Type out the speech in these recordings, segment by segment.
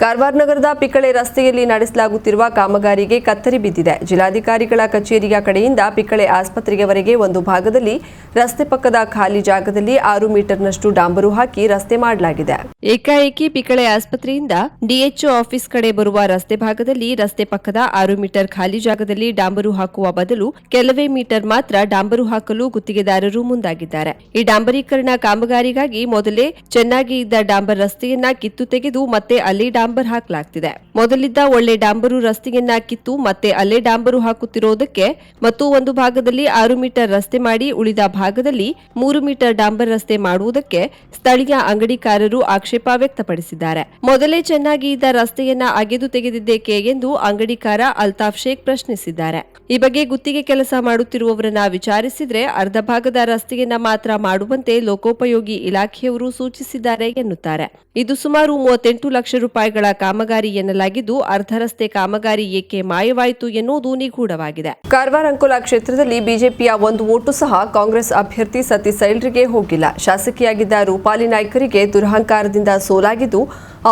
ಕಾರವಾರ ನಗರದ ಪಿಕಳೆ ರಸ್ತೆಯಲ್ಲಿ ನಡೆಸಲಾಗುತ್ತಿರುವ ಕಾಮಗಾರಿಗೆ ಕತ್ತರಿ ಬಿದ್ದಿದೆ. ಜಿಲ್ಲಾಧಿಕಾರಿಗಳ ಕಚೇರಿಯ ಕಡೆಯಿಂದ ಪಿಕಳೆ ಆಸ್ಪತ್ರೆಯವರೆಗೆ ಒಂದು ಭಾಗದಲ್ಲಿ ರಸ್ತೆ ಪಕ್ಕದ ಖಾಲಿ ಜಾಗದಲ್ಲಿ ಆರು ಮೀಟರ್ನಷ್ಟು ಡಾಂಬರು ಹಾಕಿ ರಸ್ತೆ ಮಾಡಲಾಗಿದೆ. ಏಕಾಏಕಿ ಪಿಕಳೆ ಆಸ್ಪತ್ರೆಯಿಂದ ಡಿಎಚ್ಒ ಆಫೀಸ್ ಕಡೆ ಬರುವ ರಸ್ತೆ ಭಾಗದಲ್ಲಿ ರಸ್ತೆ ಪಕ್ಕದ ಆರು ಮೀಟರ್ ಖಾಲಿ ಜಾಗದಲ್ಲಿ ಡಾಂಬರು ಹಾಕುವ ಬದಲು ಕೆಲವೇ ಮೀಟರ್ ಮಾತ್ರ ಡಾಂಬರು ಹಾಕಲು ಗುತ್ತಿಗೆದಾರರು ಮುಂದಾಗಿದ್ದಾರೆ. ಈ ಡಾಂಬರೀಕರಣ ಕಾಮಗಾರಿಗಾಗಿ ಮೊದಲೇ ಚೆನ್ನಾಗಿ ಇದ್ದ ಡಾಂಬರ್ ರಸ್ತೆಯನ್ನ ಕಿತ್ತು ತೆಗೆದು ಮತ್ತೆ ಅಲ್ಲಿ ಹಾಕಲಾಗ್ತಿದೆ. ಮೊದಲಿದ್ದ ಒಳ್ಳೆ ಡಾಂಬರು ರಸ್ತೆಯನ್ನ ಕಿತ್ತು ಮತ್ತೆ ಅಲ್ಲೇ ಡಾಂಬರು ಹಾಕುತ್ತಿರುವುದಕ್ಕೆ ಮತ್ತು ಒಂದು ಭಾಗದಲ್ಲಿ ಆರು ಮೀಟರ್ ರಸ್ತೆ ಮಾಡಿ ಉಳಿದ ಭಾಗದಲ್ಲಿ ಮೂರು ಮೀಟರ್ ಡಾಂಬರ್ ರಸ್ತೆ ಮಾಡುವುದಕ್ಕೆ ಸ್ಥಳೀಯ ಅಂಗಡಿಕಾರರು ಆಕ್ಷೇಪ ವ್ಯಕ್ತಪಡಿಸಿದ್ದಾರೆ. ಮೊದಲೇ ಚೆನ್ನಾಗಿ ಇದ್ದ ರಸ್ತೆಯನ್ನ ಅಗೆದು ತೆಗೆದಿದ್ದೇಕೆ ಎಂದು ಅಂಗಡಿಕಾರ ಅಲ್ತಾಫ್ ಶೇಖ್ ಪ್ರಶ್ನಿಸಿದ್ದಾರೆ. ಈ ಬಗ್ಗೆ ಗುತ್ತಿಗೆ ಕೆಲಸ ಮಾಡುತ್ತಿರುವವರನ್ನ ವಿಚಾರಿಸಿದ್ರೆ ಅರ್ಧ ಭಾಗದ ರಸ್ತೆಯನ್ನ ಮಾತ್ರ ಮಾಡುವಂತೆ ಲೋಕೋಪಯೋಗಿ ಇಲಾಖೆಯವರು ಸೂಚಿಸಿದ್ದಾರೆ ಎನ್ನುತ್ತಾರೆ. ಇದು ಸುಮಾರು ಮೂವತ್ತೆಂಟು ಲಕ್ಷ ರೂಪಾಯಿಗಳ ಕಾಮಗಾರಿ ಎನ್ನಲಾಗಿದ್ದು ಅರ್ಧ ರಸ್ತೆ ಕಾಮಗಾರಿ ಏಕೆ ಮಾಯವಾಯಿತು ಎನ್ನುವುದು ನಿಗೂಢವಾಗಿದೆ. ಕಾರವಾರ ಅಂಕೋಲಾ ಕ್ಷೇತ್ರದಲ್ಲಿ ಬಿಜೆಪಿಯ ಒಂದು ಓಟು ಸಹ ಕಾಂಗ್ರೆಸ್ ಅಭ್ಯರ್ಥಿ ಸತೀಶ್ ಸೈಲ್ರಿಗೆ ಹೋಗಿಲ್ಲ. ಶಾಸಕಿಯಾಗಿದ್ದ ರೂಪಾಲಿ ನಾಯ್ಕರಿಗೆ ದುರಹಂಕಾರದಿಂದ ಸೋಲಾಗಿದ್ದು,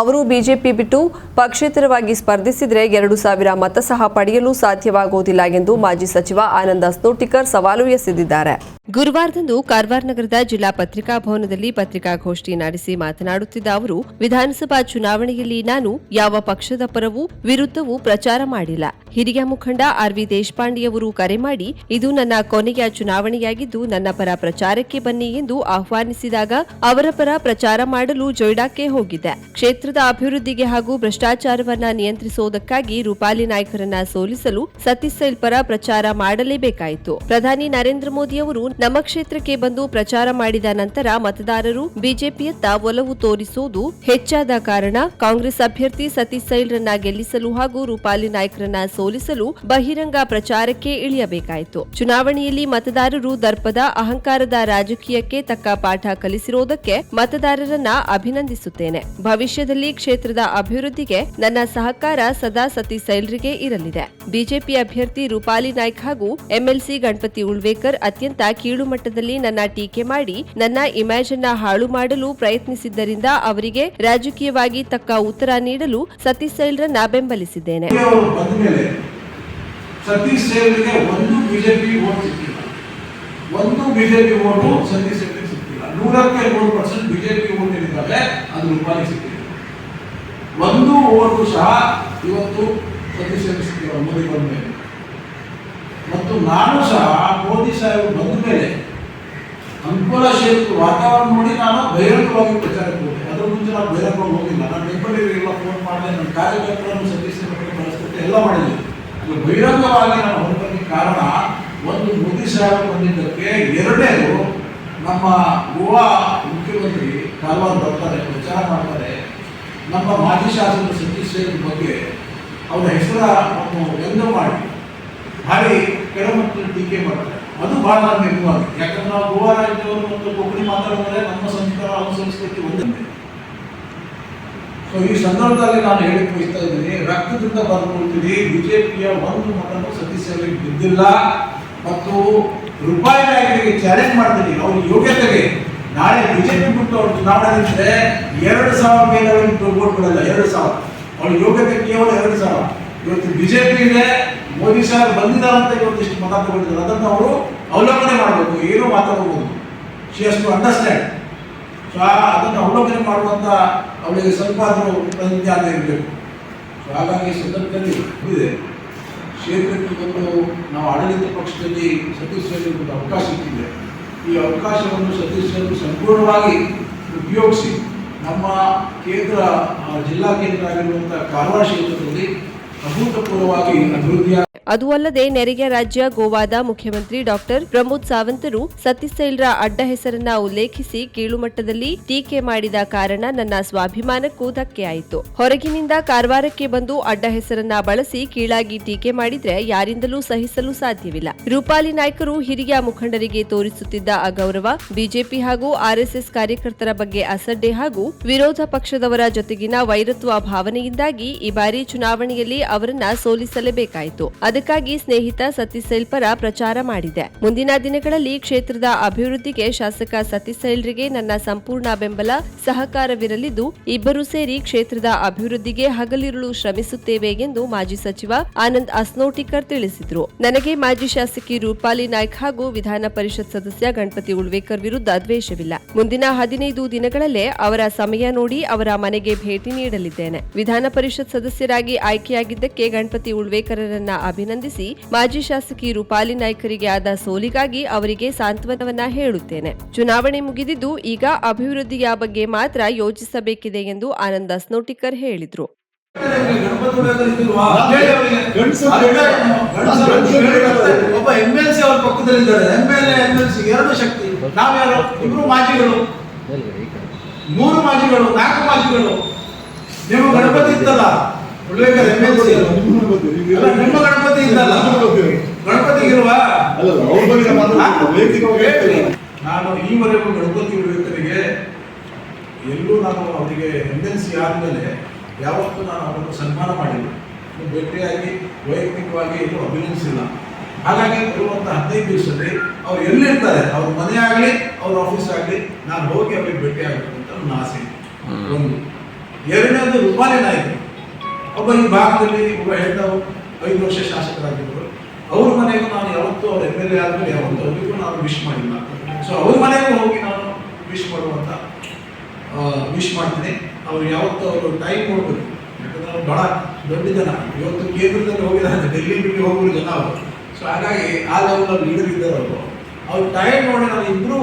ಅವರು ಬಿಜೆಪಿ ಬಿಟ್ಟು ಪಕ್ಷೇತರವಾಗಿ ಸ್ಪರ್ಧಿಸಿದರೆ ಎರಡು ಸಾವಿರ ಮತ ಸಹ ಪಡೆಯಲು ಸಾಧ್ಯವಾಗುವುದಿಲ್ಲ ಎಂದು ಮಾಜಿ ಸಚಿವ ಆನಂದ ಸ್ನೋಟಿಕರ್ ಸವಾಲು ಎಸೆದಿದ್ದಾರೆ. ಗುರುವಾರದಂದು ಕಾರವಾರ ನಗರದ ಜಿಲ್ಲಾ ಪತ್ರಿಕಾ ಭವನದಲ್ಲಿ ಪತ್ರಿಕಾಗೋಷ್ಠಿ ನಡೆಸಿ ಮಾತನಾಡುತ್ತಿದ್ದ ಅವರು, ವಿಧಾನಸಭಾ ಚುನಾವಣೆಯಲ್ಲಿ ನಾನು ಯಾವ ಪಕ್ಷದ ಪರವೂ ವಿರುದ್ಧವೂ ಪ್ರಚಾರ ಮಾಡಿಲ್ಲ. ಹಿರಿಯ ಮುಖಂಡ ಆರ್ ವಿ ದೇಶಪಾಂಡೆಯವರು ಕರೆ ಮಾಡಿ, ಇದು ನನ್ನ ಕೊನೆಯ ಚುನಾವಣೆಯಾಗಿದ್ದು ನನ್ನ ಪರ ಪ್ರಚಾರಕ್ಕೆ ಬನ್ನಿ ಎಂದು ಆಹ್ವಾನಿಸಿದಾಗ ಅವರ ಪರ ಪ್ರಚಾರ ಮಾಡಲು ಜೊಯ್ಡಾಕ್ಕೆ ಹೋಗಿದ್ದೆ. ಕ್ಷೇತ್ರದ ಅಭಿವೃದ್ಧಿಗೆ ಹಾಗೂ ಭ್ರಷ್ಟಾಚಾರವನ್ನ ನಿಯಂತ್ರಿಸುವುದಕ್ಕಾಗಿ ರೂಪಾಲಿ ನಾಯಕರನ್ನ ಸೋಲಿಸಲು ಸತೀಶ್ ಸೈಲ್ ಪರ ಪ್ರಚಾರ ಮಾಡಲೇಬೇಕಾಯಿತು. ಪ್ರಧಾನಿ ನರೇಂದ್ರ ಮೋದಿ ಅವರು ನಮ್ಮ ಕ್ಷೇತ್ರಕ್ಕೆ ಬಂದು ಪ್ರಚಾರ ಮಾಡಿದ ನಂತರ ಮತದಾರರು ಬಿಜೆಪಿಯತ್ತ ಒಲವು ತೋರಿಸುವುದು ಹೆಚ್ಚಾದ ಕಾರಣ ಕಾಂಗ್ರೆಸ್ ಅಭ್ಯರ್ಥಿ ಸತೀಶ್ ಸೈಲ್ರನ್ನ ಗೆಲ್ಲಿಸಲು ಹಾಗೂ ರೂಪಾಲಿ ನಾಯ್ಕರನ್ನ ಸೋಲಿಸಲು ಬಹಿರಂಗ ಪ್ರಚಾರಕ್ಕೆ ಇಳಿಯಬೇಕಾಯಿತು. ಚುನಾವಣೆಯಲ್ಲಿ ಮತದಾರರು ದರ್ಪದ ಅಹಂಕಾರದ ರಾಜಕೀಯಕ್ಕೆ ತಕ್ಕ ಪಾಠ ಕಲಿಸಿರುವುದಕ್ಕೆ ಮತದಾರರನ್ನ ಅಭಿನಂದಿಸುತ್ತೇನೆ. ಭವಿಷ್ಯದಲ್ಲಿ ಕ್ಷೇತ್ರದ ಅಭಿವೃದ್ಧಿಗೆ ನನ್ನ ಸಹಕಾರ ಸದಾ ಸತೀಶ್ ಸೈಲ್ರಿಗೆ ಇರಲಿದೆ. ಬಿಜೆಪಿ ಅಭ್ಯರ್ಥಿ ರೂಪಾಲಿ ನಾಯ್ಕ ಹಾಗೂ ಎಂಎಲ್ಸಿ ಗಣಪತಿ ಉಳ್ವೇಕರ್ ಅತ್ಯಂತ ಕೀಳು ಮಟ್ಟದಲ್ಲಿ ನನ್ನ ಟೀಕೆ ಮಾಡಿ ನನ್ನ ಇಮೇಜ್ ಅನ್ನ ಹಾಳು ಮಾಡಲು ಪ್ರಯತ್ನಿಸಿದ್ದರಿಂದ ಅವರಿಗೆ ರಾಜಕೀಯವಾಗಿ ತಕ್ಕ ಉತ್ತರ ನೀಡಲು ಸತೀಶ್ ಸೈಲ್ರನ್ನ ಬೆಂಬಲಿಸಿದ್ದೇನೆ. ಸತೀಶ್ ಒಂದು ಬಿಜೆಪಿ ಒಂದು ಬಿಜೆಪಿ ಓಟು ಸತೀಶ್ ಸೇವರಿಗೆ ಸಿಕ್ಕಿಲ್ಲ. ನೂರಕ್ಕೆ ನೂರು ಪರ್ಸೆಂಟ್ ಬಿಜೆಪಿ ಓಟ್ ಏನಿದ್ದಾವೆ ಅದು ರೂಪಾಯಿ ಸಿಕ್ಕಿಲ್ಲ. ಒಂದು ಓಟು ಸಹ ಇವತ್ತು ಸತೀಶ್ ಸೇವರಿಗೆ ಸಿಕ್ಕಿಲ್ಲ. ಮೋದಿ ಬಂದ ಮೇಲೆ ಮತ್ತು ನಾನು ಸಹ ಮೋದಿ ಸಾಹೇಬರು ಬಂದ ಮೇಲೆ ಅನುಕೂಲ ಕ್ಷೇತ್ರ ವಾತಾವರಣ ನೋಡಿ ನಾನು ಬಹಿರಂಗವಾಗಿ ಪ್ರಚಾರಕ್ಕೆ ಹೋದೆ ಅದ್ರ ಮುಂಚೆ ನಾನು ಬಹಿರಂಗವಾಗಿ ಹೋಗಿಲ್ಲ. ನಾನು ಬೆಂಬಲಿಗರಿಗೆಲ್ಲ ಫೋನ್ ಮಾಡಿದೆ, ನನ್ನ ಕಾರ್ಯಕರ್ತರನ್ನು ಬಗ್ಗೆ ಪರಿಸ್ಥಿತಿ ಎಲ್ಲ ಮಾಡಿದ್ದೆ ಅದು ಬಹಿರಂಗವಾಗಿ ನಾನು ಹೊರಬಂದ ಕಾರಣ ಒಂದು ಮೋದಿ ಸಾಹೇಬರು ಬಂದಿದ್ದಕ್ಕೆ ಎರಡನೇದು ನಮ್ಮ ಗೋವಾ ಮುಖ್ಯಮಂತ್ರಿ ಕಾರವಾರ ಬರ್ತಾರೆ, ಪ್ರಚಾರ ಮಾಡ್ತಾರೆ. ನಮ್ಮ ಮಾಜಿ ಶಾಸಕರು ಸತೀಶ್ ಸೇರಿದ ಬಗ್ಗೆ ಅವರ ಹೆಸರ ಒಂದು ವ್ಯಂಗ್ಯ ಮಾಡಿ. ಭಾರಿ ಕೆಳಮಟ್ಟದ ಟೀಕೆ ಮಾಡ್ತಾರೆ. ಅದು ಬಹಳ ನಮಗೆ ನೋವಾಗಿದೆ ಯಾಕಂದ್ರೆ ನಾವು ಗೋವಾ ರಾಜ್ಯದವರು ಮತ್ತು ಕೊಬ್ಬರಿ ಮಾತಾಡಿದ್ರೆ ನಮ್ಮ ಸಂಸ್ಕಾರ ಅವರ ಸಂಸ್ಕೃತಿ ಒಂದೇ ಸೊ ಈ ಸಂದರ್ಭದಲ್ಲಿ ನಾನು ಹೇಳಿಕ್ ಬಯಸ್ತಾ ಇದ್ದೀನಿ, ರಕ್ತದಿಂದ ಬರ್ಕೊಳ್ತೀನಿ ಬಿಜೆಪಿಯ ಒಂದು ಮತವನ್ನು ಸದಸ್ಯರಲ್ಲಿ ಬಿದ್ದಿಲ್ಲ. ಮತ್ತು ರೂಪಾಯಿ ನಾಯಕರಿಗೆ ಚಾಲೆಂಜ್ ಮಾಡ್ತೀನಿ ಅವ್ರ ಯೋಗ್ಯತೆಗೆ. ನಾಳೆ ಬಿಜೆಪಿ ಬಿಟ್ಟು ಅವ್ರು ಚುನಾವಣೆ ನಿಂತರೆ ಎರಡು ಸಾವಿರ ಮೇಲೆ ಅವ್ರಿಗೆ ಕೊಡಲ್ಲ ಎರಡು ಸಾವಿರ. ಅವ್ರ ಯೋಗ್ಯತೆ ಕೇವಲ ಎರಡು ಸಾವಿರ. ಇವತ್ತು ಬಿಜೆಪಿ ಇದೆ ಮೋದಿ ಸರ್ ಬಂದಿದ್ದಾರೆ ಅಂತ ಇವತ್ತು ಇಷ್ಟು ಮತ ತಗೊಂಡಿದ್ದಾರೆ. ಅದನ್ನು ಅವರು ಅವಲೋಕನೆ ಮಾಡಬೇಕು. ಏನು ಮಾತಾಡಬಹುದು she has to understand so ಅದನ್ನು ಅವಲೋಕನೆ ಮಾಡುವಂಥ ಅವಳಿಗೆ ಸ್ವಲ್ಪ ಆದರೂ ಇರಬೇಕು. ಸೊ ಹಾಗಾಗಿ ಸಂದರ್ಭದಲ್ಲಿ ಇದೆ. ಕ್ಷೇತ್ರಕ್ಕೆ ಬಂದು ನಾವು ಆಡಳಿತ ಪಕ್ಷದಲ್ಲಿ ಅವರಿಗೆ ಒಂದು ಅವಕಾಶ ಸಿಕ್ಕಿದೆ ಈ ಅವಕಾಶವನ್ನು ಸದಸ್ಯರು ಸಂಪೂರ್ಣವಾಗಿ ಉಪಯೋಗಿಸಿ ನಮ್ಮ ಕೇಂದ್ರ ಜಿಲ್ಲಾ ಕೇಂದ್ರ ಆಗಿರುವಂಥ ಕಾರವಾರ ಕ್ಷೇತ್ರದಲ್ಲಿ ಅಭೂತಪೂರ್ವವಾಗಿ ಅಭಿವೃದ್ಧಿಯ ಅದು ಅಲ್ಲದೆ ನೆರೆಯ ರಾಜ್ಯ ಗೋವಾದ ಮುಖ್ಯಮಂತ್ರಿ ಡಾಕ್ಟರ್ ಪ್ರಮೋದ್ ಸಾವಂತರು ಸತೀಶ್ ಸೈಲ್ರ ಅಡ್ಡ ಹೆಸರನ್ನ ಉಲ್ಲೇಖಿಸಿ ಕೀಳುಮಟ್ಟದಲ್ಲಿ ಟೀಕೆ ಮಾಡಿದ ಕಾರಣ ನನ್ನ ಸ್ವಾಭಿಮಾನಕ್ಕೂ ಧಕ್ಕೆಯಾಯಿತು. ಹೊರಗಿನಿಂದ ಕಾರವಾರಕ್ಕೆ ಬಂದು ಅಡ್ಡ ಹೆಸರನ್ನ ಬಳಸಿ ಕೀಳಾಗಿ ಟೀಕೆ ಮಾಡಿದ್ರೆ ಯಾರಿಂದಲೂ ಸಹಿಸಲು ಸಾಧ್ಯವಿಲ್ಲ. ರೂಪಾಲಿ ನಾಯ್ಕರು ಹಿರಿಯ ಮುಖಂಡರಿಗೆ ತೋರಿಸುತ್ತಿದ್ದ ಅಗೌರವ, ಬಿಜೆಪಿ ಹಾಗೂ ಆರ್ಎಸ್ಎಸ್ ಕಾರ್ಯಕರ್ತರ ಬಗ್ಗೆ ಅಸಡ್ಡೆ ಹಾಗೂ ವಿರೋಧ ಪಕ್ಷದವರ ಜೊತೆಗಿನ ವೈರತ್ವ ಭಾವನೆಯಿಂದಾಗಿ ಈ ಬಾರಿ ಚುನಾವಣೆಯಲ್ಲಿ ಅವರನ್ನ ಸೋಲಿಸಲೇಬೇಕಾಯಿತು. ಅದಕ್ಕಾಗಿ ಸ್ನೇಹಿತ ಸತೀಶ್ ಪರ ಪ್ರಚಾರ ಮಾಡಿದೆ. ಮುಂದಿನ ದಿನಗಳಲ್ಲಿ ಕ್ಷೇತ್ರದ ಅಭಿವೃದ್ಧಿಗೆ ಶಾಸಕ ಸತೀಶ್ ಸೈಲ್ರಿಗೆ ನನ್ನ ಸಂಪೂರ್ಣ ಬೆಂಬಲ, ಸಹಕಾರವಿರಲಿದ್ದು, ಇಬ್ಬರು ಸೇರಿ ಕ್ಷೇತ್ರದ ಅಭಿವೃದ್ಧಿಗೆ ಹಗಲಿರುಳು ಶ್ರಮಿಸುತ್ತೇವೆ ಎಂದು ಮಾಜಿ ಸಚಿವ ಆನಂದ್ ಅಸ್ನೋಟಿಕರ್ ತಿಳಿಸಿದರು. ನನಗೆ ಮಾಜಿ ಶಾಸಕಿ ರೂಪಾಲಿ ನಾಯ್ಕ ಹಾಗೂ ವಿಧಾನ ಪರಿಷತ್ ಸದಸ್ಯ ಗಣಪತಿ ಉಳ್ವೇಕರ್ ವಿರುದ್ಧ ದ್ವೇಷವಿಲ್ಲ. ಮುಂದಿನ ಹದಿನೈದು ದಿನಗಳಲ್ಲೇ ಅವರ ಸಮಯ ನೋಡಿ ಅವರ ಮನೆಗೆ ಭೇಟಿ ನೀಡಲಿದ್ದೇನೆ. ವಿಧಾನ ಪರಿಷತ್ ಸದಸ್ಯರಾಗಿ ಆಯ್ಕೆಯಾಗಿದ್ದಕ್ಕೆ ಗಣಪತಿ ಉಳ್ವೇಕರರನ್ನ ಅಭಿನಂದಿಸಿ ಮಾಜಿ ಶಾಸಕಿ ರೂಪಾಲಿ ನಾಯ್ಕರಿಗೆ ಆದ ಸೋಲಿಗಾಗಿ ಅವರಿಗೆ ಸಾಂತ್ವನವನ್ನ ಹೇಳುತ್ತೇನೆ. ಚುನಾವಣೆ ಮುಗಿದಿದ್ದು ಈಗ ಅಭಿವೃದ್ಧಿಯ ಬಗ್ಗೆ ಮಾತ್ರ ಯೋಚಿಸಬೇಕಿದೆ ಎಂದು ಆನಂದ ಸ್ನೋಟಿಕರ್ ಹೇಳಿದ್ರು. ಒಬ್ಬ ಅವ್ರ ಎರಡು ಶಕ್ತಿ. ಮೂರು ಮಾಜಿಗಳು, ನಾಲ್ಕು ಮಾಜಿಗಳು. ನೀವು ಗಣಪತಿ ಇತ್ತಲ್ಲ? ಉಳ್ವೇಕರ್ ಎಂ ಎಲ್ ಸಿ ಅಲ್ಲ, ನಿಮ್ಮ ಗಣಪತಿ ಇದ್ದಲ್ಲ. ಗಣಪತಿ ಇಲ್ವಾ? ಅಲ್ಲ ಅವ್ರ ಬಗ್ಗೆ ನಾನು ಮಾತಾಡ್ತಿಲ್ಲ. ವೈಯಕ್ತಿಕವಾಗಿ ಹೇಳ್ತೀನಿ. ನಾನು ಈವರೆಗೂ ಗಣಪತಿ ಉಳ್ವೇಕರಿಗೆ ಎಲ್ಲೂ ನಾನು ಅವರಿಗೆ ಎಂ ಎಲ್ ಸಿ ಆದಮೇಲೆ ಯಾವತ್ತೂ ನಾನು ಅವರನ್ನು ಸನ್ಮಾನ ಮಾಡಿಲ್ಲ. ಭೇಟಿಯಾಗಿ ವೈಯಕ್ತಿಕವಾಗಿ ಎಲ್ಲೂ ಅಭಿನಂದಿಸಿಲ್ಲ. ಹಾಗಾಗಿ ಬರುವಂಥ ಹದಿನೈದು ದಿವಸದಲ್ಲಿ ಅವ್ರು ಎಲ್ಲಿರ್ತಾರೆ? ಅವ್ರ ಮನೆ ಆಗಲಿ ಅವ್ರ ಆಫೀಸ್ ಆಗಲಿ ನಾನು ಹೋಗಿ ಅವ್ರಿಗೆ ಭೇಟಿ ಆಗಬೇಕು ಅಂತ ನನ್ನ ಆಸೆ. ಒಂದು. ಎರಡನೇದು ರೂಪಾಯಿ ನಾಯ್ಕ ಒಬ್ಬ ಈ ಭಾಗದಲ್ಲಿ ಒಬ್ಬ ಹೇಳ್ದವರು ಐದು ವರ್ಷ ಶಾಸಕರಾಗಿದ್ದರು ಅವ್ರ ಮನೆಗೂ ನಾನು ಯಾವತ್ತೂ ಅವ್ರ ಎಂ ಎಲ್ ಎ ಆದ್ಮೇಲೆ ಯಾವತ್ತೂ ಅವರಿಗೂ ನಾನು ವಿಶ್ ಮಾಡಿಲ್ಲ. ಸೊ ಅವ್ರ ಮನೆಗೂ ಹೋಗಿ ನಾನು ವಿಶ್ ಮಾಡುವಂತ ವಿಶ್ ಮಾಡ್ತೀನಿ. ಅವ್ರು ಯಾವತ್ತೂ ಅವರು ಟೈಮ್ ಕೊಡ್ಬೇಕು. ಯಾಕಂದ್ರೆ ಅವ್ರು ಬಹಳ ದೊಡ್ಡ ಜನ. ಇವತ್ತು ಕೇಂದ್ರದಲ್ಲಿ ಹೋಗಿದ್ದಾರೆ ಬಿಟ್ಟು ಹೋಗಿರೋ ಜನ ಅವರು. ಸೊ ಹಾಗಾಗಿ ಆ ಲೆವೆಲ್ ಲೀಡರ್ ಇದ್ದಾರೆ ಅವರು. ಅವ್ರು ಟೈಮ್ ನೋಡಿ ನಾನು ಇಬ್ರು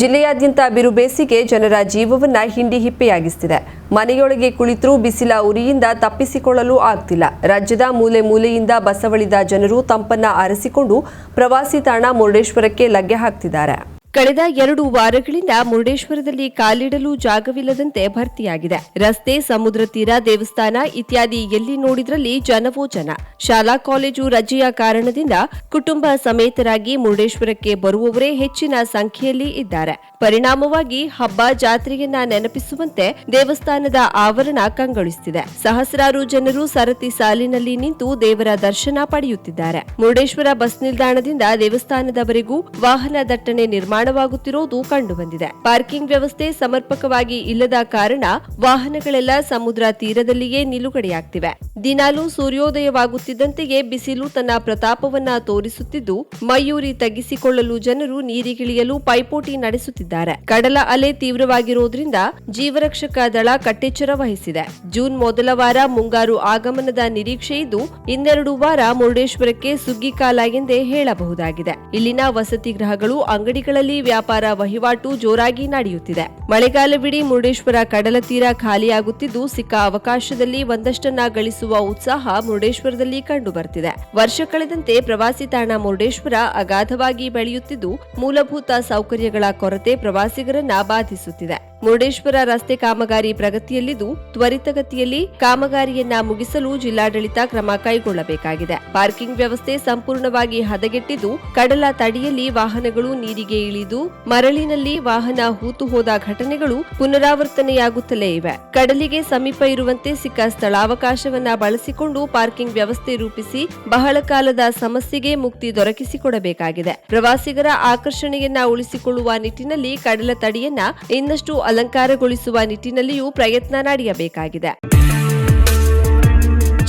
ಜಿಲ್ಲೆಯಾದ್ಯಂತ ಬಿರು ಬೇಸಿಗೆ ಜನರ ಜೀವವನ್ನ ಹಿಂಡಿ ಹಿಪ್ಪೆಯಾಗಿಸ್ತಿದೆ. ಮನೆಯೊಳಗೆ ಕುಳಿತರೂ ಬಿಸಿಲ ಉರಿಯಿಂದ ತಪ್ಪಿಸಿಕೊಳ್ಳಲು ಆಗ್ತಿಲ್ಲ. ರಾಜ್ಯದ ಮೂಲೆ ಮೂಲೆಯಿಂದ ಬಸವಳಿದ ಜನರು ತಂಪನ್ನ ಆರಿಸಿಕೊಂಡು ಪ್ರವಾಸಿ ತಾಣ ಮುರುಡೇಶ್ವರಕ್ಕೆ ಲಗ್ಗೆ ಹಾಕ್ತಿದ್ದಾರೆ. ಕಳೆದ ಎರಡು ವಾರಗಳಿಂದ ಮುರುಡೇಶ್ವರದಲ್ಲಿ ಕಾಲಿಡಲು ಜಾಗವಿಲ್ಲದಂತೆ ಭರ್ತಿಯಾಗಿದೆ. ರಸ್ತೆ, ಸಮುದ್ರ ತೀರ, ದೇವಸ್ಥಾನ ಇತ್ಯಾದಿ ಎಲ್ಲಿ ನೋಡಿದ್ರಲ್ಲಿ ಜನವೋ ಜನ ಶಾಲಾ, ಕಾಲೇಜು ರಜೆಯ ಕಾರಣದಿಂದ ಕುಟುಂಬ ಸಮೇತರಾಗಿ ಮುರುಡೇಶ್ವರಕ್ಕೆ ಬರುವವರೇ ಹೆಚ್ಚಿನ ಸಂಖ್ಯೆಯಲ್ಲಿ ಇದ್ದಾರೆ. ಪರಿಣಾಮವಾಗಿ ಹಬ್ಬ ಜಾತ್ರೆಯನ್ನ ನೆನಪಿಸುವಂತೆ ದೇವಸ್ಥಾನದ ಆವರಣ ಕಂಗೊಳಿಸುತ್ತಿದೆ ಸಹಸ್ರಾರು ಜನರು ಸರತಿ ಸಾಲಿನಲ್ಲಿ ನಿಂತು ದೇವರ ದರ್ಶನ ಪಡೆಯುತ್ತಿದ್ದಾರೆ. ಮುರುಡೇಶ್ವರ ಬಸ್ ನಿಲ್ದಾಣದಿಂದ ದೇವಸ್ಥಾನದವರೆಗೂ ವಾಹನ ದಟ್ಟಣೆ ನಿರ್ಮಾಣವಾಗುತ್ತಿರುವುದು ಕಂಡುಬಂದಿದೆ. ಪಾರ್ಕಿಂಗ್ ವ್ಯವಸ್ಥೆ ಸಮರ್ಪಕವಾಗಿ ಇಲ್ಲದ ಕಾರಣ ವಾಹನಗಳೆಲ್ಲ ಸಮುದ್ರ ತೀರದಲ್ಲಿಯೇ ನಿಲುಗಡೆಯಾಗ್ತಿವೆ. ದಿನಾಲೂ ಸೂರ್ಯೋದಯವಾಗುತ್ತಿದ್ದಂತೆಯೇ ಬಿಸಿಲು ತನ್ನ ಪ್ರತಾಪವನ್ನ ತೋರಿಸುತ್ತಿದ್ದು, ಮಯೂರಿ ತಗ್ಗಿಸಿಕೊಳ್ಳಲು ಜನರು ನೀರಿಗಿಳಿಯಲು ಪೈಪೋಟಿ ನಡೆಸುತ್ತಿದ್ದಾರೆ. ಕಡಲ ಅಲೆ ತೀವ್ರವಾಗಿರುವುದರಿಂದ ಜೀವರಕ್ಷಕ ದಳ ಕಟ್ಟೆಚ್ಚರ ವಹಿಸಿದೆ. ಜೂನ್ ಮೊದಲ ವಾರ ಮುಂಗಾರು ಆಗಮನದ ನಿರೀಕ್ಷೆ ಇದ್ದು, ಇನ್ನೆರಡು ವಾರ ಮುರುಡೇಶ್ವರಕ್ಕೆ ಸುಗ್ಗಿಕಾಲ ಎಂದೇ ಹೇಳಬಹುದಾಗಿದೆ. ಇಲ್ಲಿನ ವಸತಿ ಗೃಹಗಳು ಅಂಗಡಿಗಳಲ್ಲಿ ವ್ಯಾಪಾರ ವಹಿವಾಟು ಜೋರಾಗಿ ನಡೆಯುತ್ತಿದೆ. ಮಳೆಗಾಲವಿಡೀ ಮುರುಡೇಶ್ವರ ಕಡಲ ತೀರ ಖಾಲಿಯಾಗುತ್ತಿದ್ದು, ಸಿಕ್ಕ ಅವಕಾಶದಲ್ಲಿ ಒಂದಷ್ಟನ್ನ ಗಳಿಸುವ ಉತ್ಸಾಹ ಮುರುಡೇಶ್ವರದಲ್ಲಿ ಕಂಡು ಬರ್ತಿದೆ ವರ್ಷ ಕಳೆದಂತೆ ಪ್ರವಾಸಿ ತಾಣ ಮುರುಡೇಶ್ವರ ಅಗಾಧವಾಗಿ ಬೆಳೆಯುತ್ತಿದ್ದು, ಮೂಲಭೂತ ಸೌಕರ್ಯಗಳ ಕೊರತೆ ಪ್ರವಾಸಿಗರನ್ನ ಬಾಧಿಸುತ್ತಿದೆ. ಮುರುಡೇಶ್ವರ ರಸ್ತೆ ಕಾಮಗಾರಿ ಪ್ರಗತಿಯಲ್ಲಿದ್ದು, ತ್ವರಿತಗತಿಯಲ್ಲಿ ಕಾಮಗಾರಿಯನ್ನ ಮುಗಿಸಲು ಜಿಲ್ಲಾಡಳಿತ ಕ್ರಮ ಕೈಗೊಳ್ಳಬೇಕಾಗಿದೆ. ಪಾರ್ಕಿಂಗ್ ವ್ಯವಸ್ಥೆ ಸಂಪೂರ್ಣವಾಗಿ ಹದಗೆಟ್ಟಿದ್ದು, ಕಡಲ ತಡಿಯಲ್ಲಿ ವಾಹನಗಳು ನೀರಿಗೆ ಇಳಿದು, ಮರಳಿನಲ್ಲಿ ವಾಹನ ಹೂತು ಹೋದ ಘಟನೆಗಳು ಪುನರಾವರ್ತನೆಯಾಗುತ್ತಲೇ ಇವೆ. ಕಡಲಿಗೆ ಸಮೀಪ ಇರುವಂತೆ ಸಿಕ್ಕ ಸ್ಥಳಾವಕಾಶವನ್ನ ಬಳಸಿಕೊಂಡು ಪಾರ್ಕಿಂಗ್ ವ್ಯವಸ್ಥೆ ರೂಪಿಸಿ ಬಹಳ ಕಾಲದ ಸಮಸ್ಯೆಗೆ ಮುಕ್ತಿ ದೊರಕಿಸಿಕೊಡಬೇಕಾಗಿದೆ. ಪ್ರವಾಸಿಗರ ಆಕರ್ಷಣೆಯನ್ನ ಉಳಿಸಿಕೊಳ್ಳುವ ನಿಟ್ಟಿನಲ್ಲಿ ಕಡಲ ತಡಿಯನ್ನ ಇನ್ನಷ್ಟು ಅಲಂಕಾರಗೊಳಿಸುವ ನಿಟ್ಟಿನಲ್ಲಿಯೂ ಪ್ರಯತ್ನ ನಡೆಯಬೇಕಾಗಿದೆ.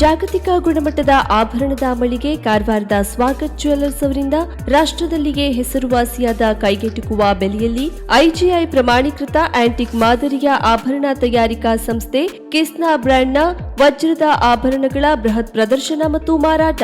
ಜಾಗತಿಕ ಗುಣಮಟ್ಟದ ಆಭರಣದ ಮಳಿಗೆ ಕಾರವಾರದ ಸ್ವಾಗತ್ ಜ್ಯುವೆಲರ್ಸ್ ಅವರಿಂದ ರಾಷ್ಟ್ರದಲ್ಲಿಯೇ ಹೆಸರುವಾಸಿಯಾದ ಕೈಗೆಟುಕುವ ಬೆಲೆಯಲ್ಲಿ ಐಜಿಐ ಪ್ರಮಾಣೀಕೃತ ಆಂಟಿಕ್ ಮಾದರಿಯ ಆಭರಣ ತಯಾರಿಕಾ ಸಂಸ್ಥೆ ಕಿಸ್ನಾ ಬ್ರ್ಯಾಂಡ್ನ ವಜ್ರದ ಆಭರಣಗಳ ಬೃಹತ್ ಪ್ರದರ್ಶನ ಮತ್ತು ಮಾರಾಟ.